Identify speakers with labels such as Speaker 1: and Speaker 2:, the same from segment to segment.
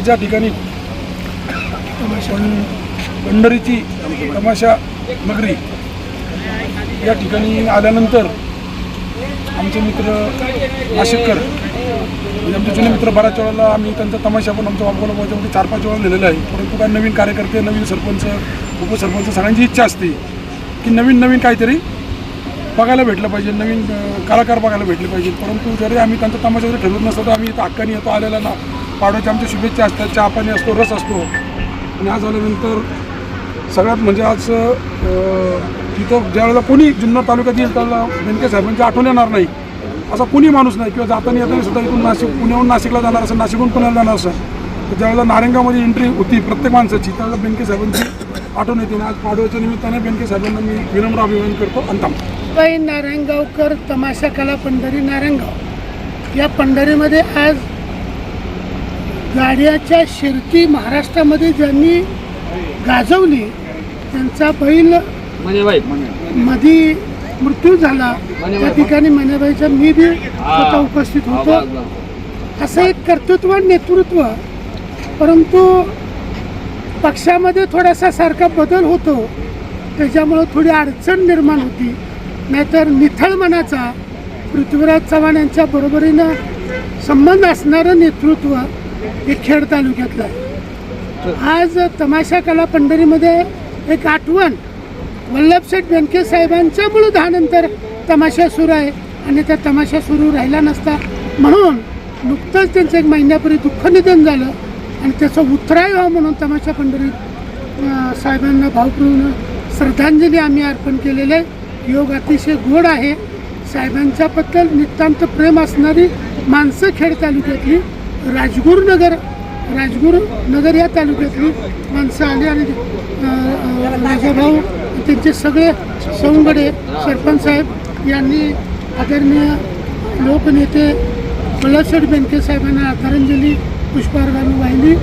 Speaker 1: आज या ठिकाणी पंढरीची तमाशा नगरी या ठिकाणी आल्यानंतर आमचे मित्र नाशिककर म्हणजे आमचे जुने मित्र बऱ्याच वेळेला आम्ही त्यांचा तमाशा पण आमच्या वापरला याच्यामध्ये चार पाच वेळा लिहिलेला आहे. परंतु काय नवीन कार्यकर्ते नवीन सरपंच उपसरपंच सगळ्यांची इच्छा असते की नवीन नवीन काहीतरी बघायला भेटलं पाहिजे नवीन कलाकार बघायला भेटले पाहिजे परंतु जरी आम्ही त्यांचा तमाशा जरी ठरवत नसतो तर आम्ही इथं हक्काने येतो आलेला ना. पाडव्याच्या आमच्या शुभेच्छा असतात चहा पाणी असतो रस असतो. आणि आज आल्यानंतर सगळ्यात म्हणजे आज तिथं ज्यावेळेला कोणी जुन्नर तालुक्यात येईल त्याला बेनके साहेबांची आठवण येणार नाही. असा कोणी माणूस नाही किंवा जाताना येताना सुद्धा इथून नाशिक पुण्याहून नाशिकला जाणार असं नाशिकहून पुण्याला जाणार असं तर ज्यावेळेला नारंगामध्ये एंट्री होती प्रत्येक माणसाची त्यावेळेला बेनके साहेबांची आठवण येते. आणि आज पाडव्याच्या निमित्ताने बेनके साहेबांना मी विनम्र अभिवादन करतो. आणि थांबतो
Speaker 2: नारायणगावकर तमाशा कला पंढरी नारायणगाव या पंढरीमध्ये आज गाड्याच्या शिरती महाराष्ट्रामध्ये ज्यांनी गाजवली त्यांचा बैल मधी मृत्यू झाला. त्या ठिकाणी मनेबाईचा मी बी स्वतः उपस्थित होतो. असं एक कर्तृत्व नेतृत्व. परंतु पक्षामध्ये थोडासा सारखा बदल होतो. त्याच्यामुळं थोडी अडचण निर्माण होती. नाहीतर निथळ मनाचा पृथ्वीराज चव्हाण यांच्या बरोबरीनं संबंध असणारं नेतृत्व हे खेड तालुक्यातलं आहे. आज तमाशा कला पंढरीमध्ये एक आठवण वल्लभशेठ बेनके साहेबांच्यामुळं दहानंतर तमाशा सुरू आहे आणि त्या तमाशा सुरू राहिला नसता म्हणून नुकतंच त्यांचं एक महिन्यापूर्वी दुःख निधन झालं आणि त्याचं उतराय व्हावं म्हणून तमाशा पंढरीत साहेबांना भावपूर्ण श्रद्धांजली आम्ही अर्पण केलेलं आहे. योग अतिशय गोड आहे. साहेबांच्याबद्दल नितांत प्रेम असणारी माणसं खेड तालुक्यातली. राजगुरुनगर राजगुरुनगर या तालुक्यातली माणसं आली आणि माझा भाऊ त्यांचे सगळे सौंगडे सरपंच साहेब यांनी आदरणीय लोकनेते वल्लभशेठ बेनके साहेबांना आदरांजली पुष्पार्घाने वाहिली.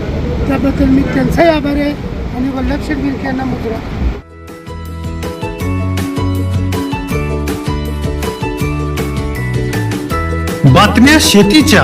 Speaker 2: त्याबद्दल मी त्यांचाही आभारी आहे आणि वल्लभशेठ बेनके यांना मुद्रा
Speaker 3: बातम्या शेतीच्या.